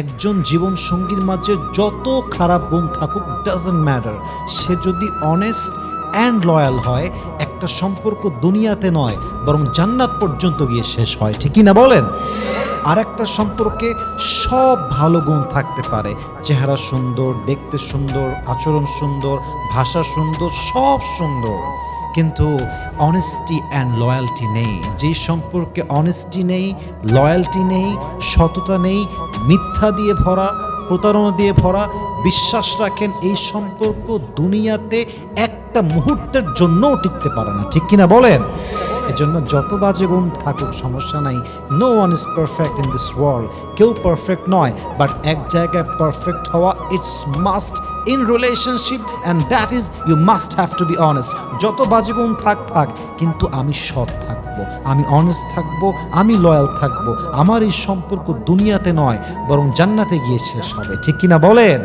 একজন জীবন সঙ্গীর মাঝে যত খারাপ গুণ থাকুক ডাজেন্ট ম্যাটার সে যদি অনেস্ট অ্যান্ড লয়াল হয়, একটা সম্পর্ক দুনিয়াতে নয়, বরং জান্নাত পর্যন্ত গিয়ে শেষ হয়। ঠিকই না বলেন? আর একটা সম্পর্কে সব ভালো গুণ থাকতে পারে। চেহারা সুন্দর, দেখতে সুন্দর, আচরণ সুন্দর, ভাষা সুন্দর, সব সুন্দর। কিন্তু অনেস্টি অ্যান্ড লয়্যালটি নেই। যেই সম্পর্কে অনেস্টি নেই লয়্যালটি নেই, সততা নেই, মিথ্যা দিয়ে ভরা, প্রতারণা দিয়ে ভরা, বিশ্বাস রাখেন এই সম্পর্ক দুনিয়াতে একটা মুহূর্তের জন্যও টিকতে পারে না। ঠিক কিনা বলেন? এজন্য যত বাজে গুণ থাকুক, সমস্যা নাই। No one is perfect in this world কেউ পারফেক্ট নয় বাট এক জায়গায় পারফেক্ট হওয়া it's must in relationship and that is you must have to be honest যত বাজে গুণ থাক থাক, কিন্তু আমি সৎ থাকব। আমি অনেস্ট থাকব, আমি লয়াল থাকব। আমার এই সম্পর্ক দুনিয়াতে নয়, বরং জান্নাতে গিয়ে শেষ হবে। ঠিক কিনা বলেন?